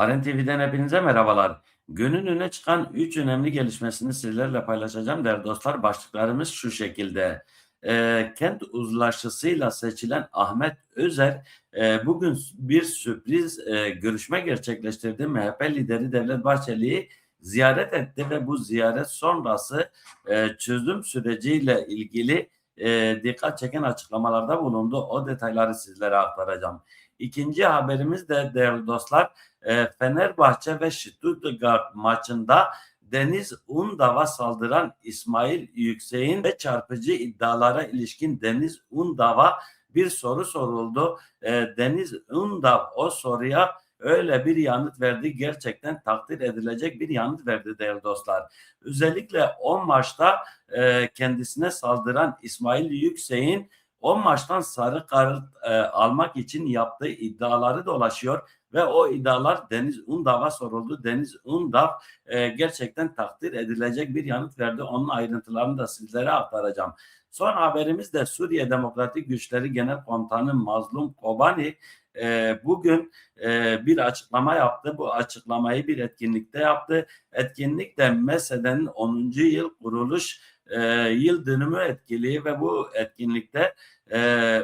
Aren TV'den hepinize merhabalar. Günün öne çıkan 3 önemli gelişmesini sizlerle paylaşacağım değerli dostlar. Başlıklarımız şu şekilde. Ee, kent uzlaşısıyla seçilen Ahmet Özer e, bugün bir sürpriz e, görüşme gerçekleştirdi. MHP lideri Devlet Bahçeli'yi ziyaret etti ve bu ziyaret sonrası e, çözüm süreciyle ilgili e, dikkat çeken açıklamalarda bulundu. O detayları sizlere aktaracağım. İkinci haberimiz de değerli dostlar e, Fenerbahçe ve Stuttgart maçında Deniz Undav'a saldıran İsmail Yüksek'in ve çarpıcı iddialara ilişkin Deniz Undav'a bir soru soruldu. E, Deniz Undav o soruya öyle bir yanıt verdi. Gerçekten takdir edilecek bir yanıt verdi değerli dostlar. Özellikle o maçta e, kendisine saldıran İsmail Yüksek'in o maçtan sarı kart e, almak için yaptığı iddiaları dolaşıyor ve o iddialar Deniz Undav'a soruldu. Deniz Undav e, gerçekten takdir edilecek bir yanıt verdi. Onun ayrıntılarını da sizlere aktaracağım. Son haberimiz de Suriye Demokratik Güçleri Genel Komutanı Mazlum Kobani e, bugün e, bir açıklama yaptı. Bu açıklamayı bir etkinlikte yaptı. Etkinlik de MESED'in 10. yıl kuruluş e, yıl dönümü etkili ve bu etkinlikte e,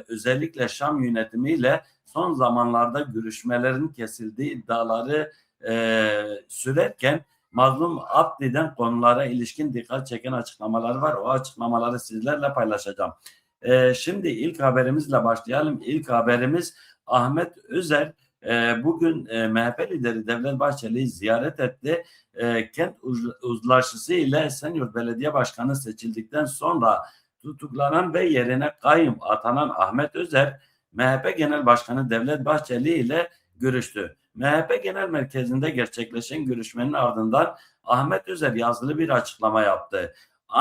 özellikle Şam yönetimiyle son zamanlarda görüşmelerin kesildiği iddiaları e, sürerken Mazlum Abdi'den konulara ilişkin dikkat çeken açıklamalar var. O açıklamaları sizlerle paylaşacağım. E, şimdi ilk haberimizle başlayalım. İlk haberimiz Ahmet Özer e, bugün e, MHP lideri Devlet Bahçeli'yi ziyaret etti. E, kent uzlaşısı ile Esenyurt Belediye Başkanı seçildikten sonra tutuklanan ve yerine kayım atanan Ahmet Özer MHP Genel Başkanı Devlet Bahçeli ile görüştü. MHP Genel Merkezi'nde gerçekleşen görüşmenin ardından Ahmet Özer yazılı bir açıklama yaptı.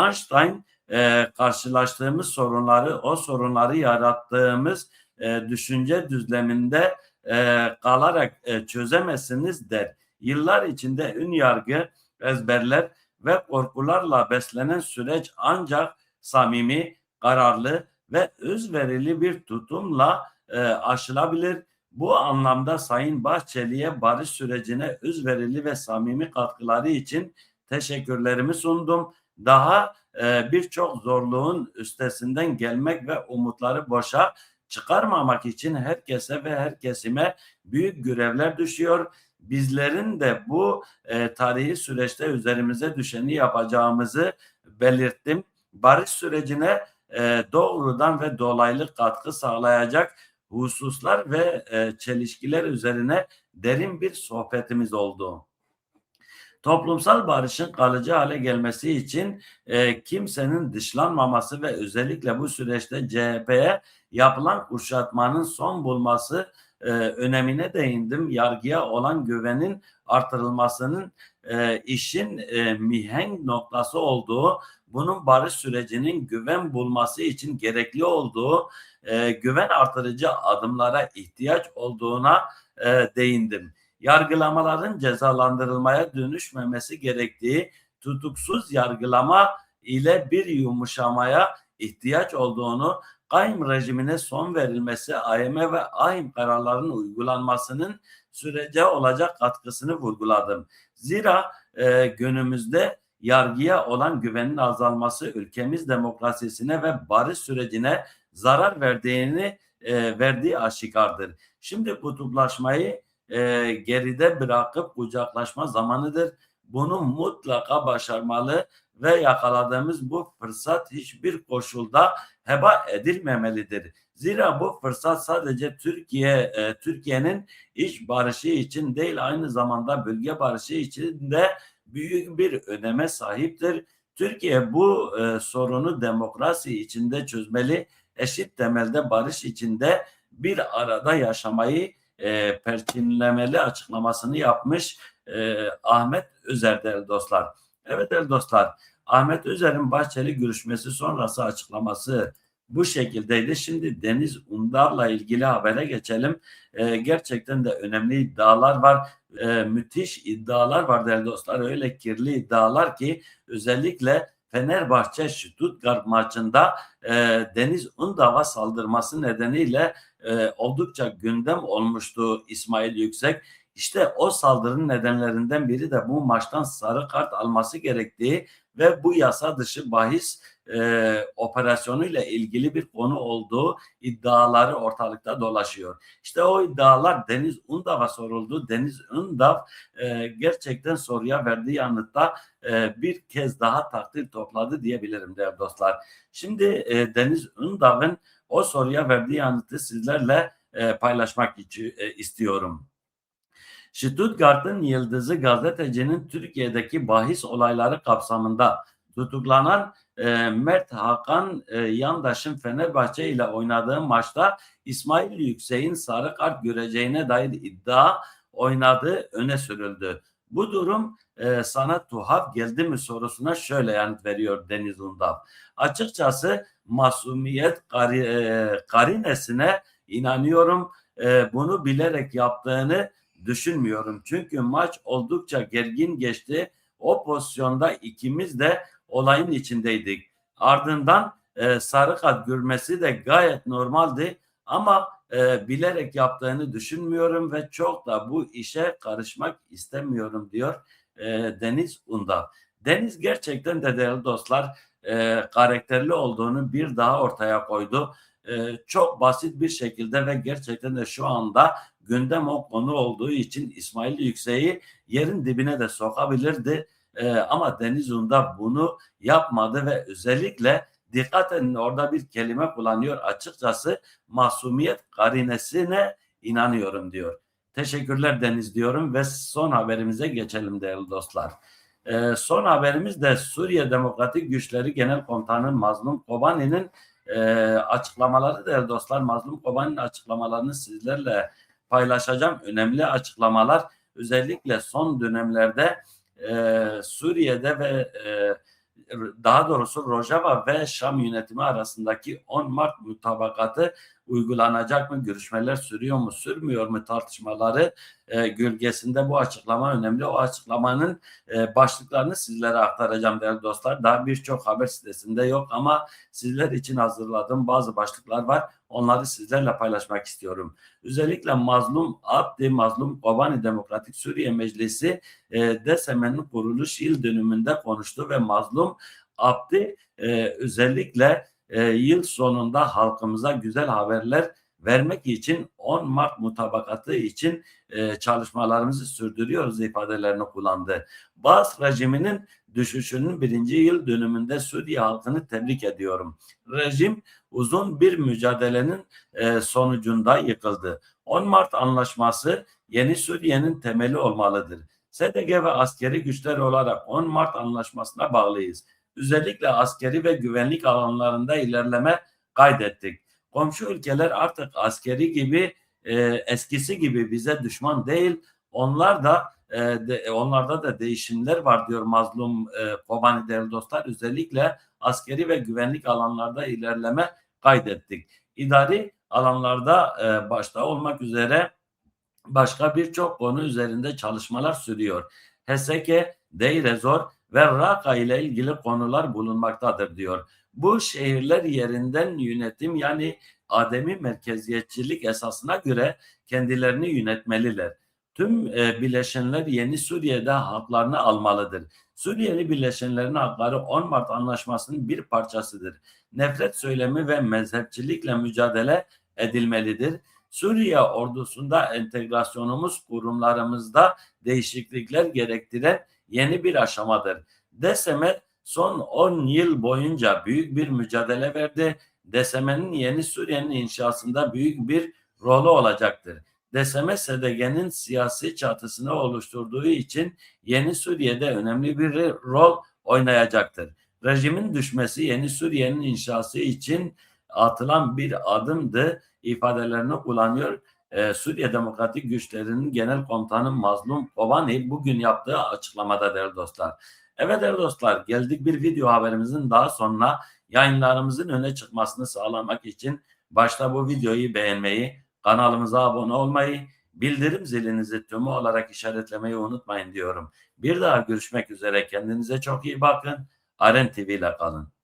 Einstein e, karşılaştığımız sorunları, o sorunları yarattığımız e, düşünce düzleminde e, kalarak e, çözemezsiniz der. Yıllar içinde ün yargı, ezberler ve korkularla beslenen süreç ancak samimi, kararlı ve özverili bir tutumla e, aşılabilir. Bu anlamda Sayın Bahçeli'ye barış sürecine özverili ve samimi katkıları için teşekkürlerimi sundum. Daha e, birçok zorluğun üstesinden gelmek ve umutları boşa çıkarmamak için herkese ve her kesime büyük görevler düşüyor. Bizlerin de bu e, tarihi süreçte üzerimize düşeni yapacağımızı belirttim. Barış sürecine e, doğrudan ve dolaylı katkı sağlayacak hususlar ve e, çelişkiler üzerine derin bir sohbetimiz oldu. Toplumsal barışın kalıcı hale gelmesi için e, kimsenin dışlanmaması ve özellikle bu süreçte CHP'ye yapılan kuşatmanın son bulması e, önemine değindim. Yargıya olan güvenin artırılmasının e, işin e, mihenk noktası olduğu, bunun barış sürecinin güven bulması için gerekli olduğu, e, güven artırıcı adımlara ihtiyaç olduğuna e, değindim. Yargılamaların cezalandırılmaya dönüşmemesi gerektiği, tutuksuz yargılama ile bir yumuşamaya ihtiyaç olduğunu AYM rejimine son verilmesi, AYM ve AYM kararlarının uygulanmasının sürece olacak katkısını vurguladım. Zira e, günümüzde yargıya olan güvenin azalması ülkemiz demokrasisine ve barış sürecine zarar verdiğini e, verdiği aşikardır. Şimdi kutuplaşmayı e, geride bırakıp kucaklaşma zamanıdır. Bunu mutlaka başarmalı ve yakaladığımız bu fırsat hiçbir koşulda heba edilmemelidir. Zira bu fırsat sadece Türkiye e, Türkiye'nin iç barışı için değil aynı zamanda bölge barışı için de büyük bir öneme sahiptir. Türkiye bu e, sorunu demokrasi içinde çözmeli, eşit temelde barış içinde bir arada yaşamayı e, perçinlemeli açıklamasını yapmış e, Ahmet Özer değerli dostlar. Evet değerli dostlar Ahmet Özer'in Bahçeli görüşmesi sonrası açıklaması bu şekildeydi. Şimdi Deniz Undar'la ilgili habere geçelim. E, gerçekten de önemli iddialar var. E, müthiş iddialar var değerli dostlar. Öyle kirli iddialar ki özellikle Fenerbahçe Stuttgart maçında e, Deniz Undav'a saldırması nedeniyle e, oldukça gündem olmuştu İsmail Yüksek. İşte o saldırının nedenlerinden biri de bu maçtan sarı kart alması gerektiği ve bu yasa dışı bahis e, operasyonuyla ilgili bir konu olduğu iddiaları ortalıkta dolaşıyor. İşte o iddialar Deniz Undav'a soruldu. Deniz Undav e, gerçekten soruya verdiği yanıtta e, bir kez daha takdir topladı diyebilirim değerli dostlar. Şimdi e, Deniz Undav'ın o soruya verdiği yanıtı sizlerle e, paylaşmak için, e, istiyorum. Stuttgart'ın yıldızı gazetecinin Türkiye'deki bahis olayları kapsamında tutuklanan e, Mert Hakan e, Yandaş'ın Fenerbahçe ile oynadığı maçta İsmail Yüksek'in sarı kart göreceğine dair iddia oynadığı öne sürüldü. Bu durum e, sana tuhaf geldi mi sorusuna şöyle yanıt veriyor Deniz Undav. Açıkçası masumiyet kari, e, karinesine inanıyorum. E, bunu bilerek yaptığını düşünmüyorum. Çünkü maç oldukça gergin geçti. O pozisyonda ikimiz de olayın içindeydik. Ardından e, sarı kart görmesi de gayet normaldi ama e, bilerek yaptığını düşünmüyorum ve çok da bu işe karışmak istemiyorum diyor e, Deniz Unda. Deniz gerçekten de değerli dostlar e, karakterli olduğunu bir daha ortaya koydu. E, çok basit bir şekilde ve gerçekten de şu anda gündem o konu olduğu için İsmail Yüksek'i yerin dibine de sokabilirdi. E, ama Deniz Unda bunu yapmadı ve özellikle dikkat edin orada bir kelime kullanıyor açıkçası masumiyet karinesine inanıyorum diyor. Teşekkürler Deniz diyorum ve son haberimize geçelim değerli dostlar. Ee, son haberimiz de Suriye Demokratik Güçleri Genel Komutanı Mazlum Kobani'nin e, açıklamaları değerli dostlar. Mazlum Kobani'nin açıklamalarını sizlerle paylaşacağım. Önemli açıklamalar özellikle son dönemlerde e, Suriye'de ve e, daha doğrusu Rojava ve Şam yönetimi arasındaki 10 Mart mutabakatı uygulanacak mı? Görüşmeler sürüyor mu, sürmüyor mu tartışmaları e, gölgesinde bu açıklama önemli. O açıklamanın e, başlıklarını sizlere aktaracağım değerli dostlar. Daha birçok haber sitesinde yok ama sizler için hazırladığım bazı başlıklar var. Onları sizlerle paylaşmak istiyorum. Özellikle Mazlum Abdi, Mazlum Kobani Demokratik Suriye Meclisi e, DSM'nin kuruluş yıl dönümünde konuştu ve Mazlum Abdi e, özellikle e, yıl sonunda halkımıza güzel haberler vermek için 10 Mart mutabakatı için e, çalışmalarımızı sürdürüyoruz ifadelerini kullandı. Bas rejiminin düşüşünün birinci yıl dönümünde Suriye halkını tebrik ediyorum. Rejim uzun bir mücadelenin e, sonucunda yıkıldı. 10 Mart anlaşması yeni Suriye'nin temeli olmalıdır. SDG ve askeri güçler olarak 10 Mart anlaşmasına bağlıyız. Özellikle askeri ve güvenlik alanlarında ilerleme kaydettik. Komşu ülkeler artık askeri gibi e, eskisi gibi bize düşman değil. Onlar da e, de, onlarda da değişimler var diyor mazlum e, Kobani değerli dostlar. Özellikle askeri ve güvenlik alanlarda ilerleme kaydettik. İdari alanlarda e, başta olmak üzere başka birçok konu üzerinde çalışmalar sürüyor. HSK, Deirezor ve Raka ile ilgili konular bulunmaktadır diyor. Bu şehirler yerinden yönetim yani ademi merkeziyetçilik esasına göre kendilerini yönetmeliler. Tüm e, bileşenler yeni Suriye'de haklarını almalıdır. Suriyeli bileşenlerin hakları 10 Mart Anlaşması'nın bir parçasıdır. Nefret söylemi ve mezhepçilikle mücadele edilmelidir. Suriye ordusunda entegrasyonumuz kurumlarımızda değişiklikler gerektiren yeni bir aşamadır. DSM son 10 yıl boyunca büyük bir mücadele verdi. DSM'nin yeni Suriye'nin inşasında büyük bir rolü olacaktır. DSM SDG'nin siyasi çatısını oluşturduğu için yeni Suriye'de önemli bir rol oynayacaktır. Rejimin düşmesi yeni Suriye'nin inşası için atılan bir adımdı ifadelerini kullanıyor. Ee, Suriye Demokratik Güçlerinin Genel Komutanı Mazlum Kobani bugün yaptığı açıklamada değerli dostlar. Evet değerli dostlar geldik bir video haberimizin daha sonuna yayınlarımızın öne çıkmasını sağlamak için başta bu videoyu beğenmeyi, kanalımıza abone olmayı, bildirim zilinizi tümü olarak işaretlemeyi unutmayın diyorum. Bir daha görüşmek üzere kendinize çok iyi bakın. Aren TV ile kalın.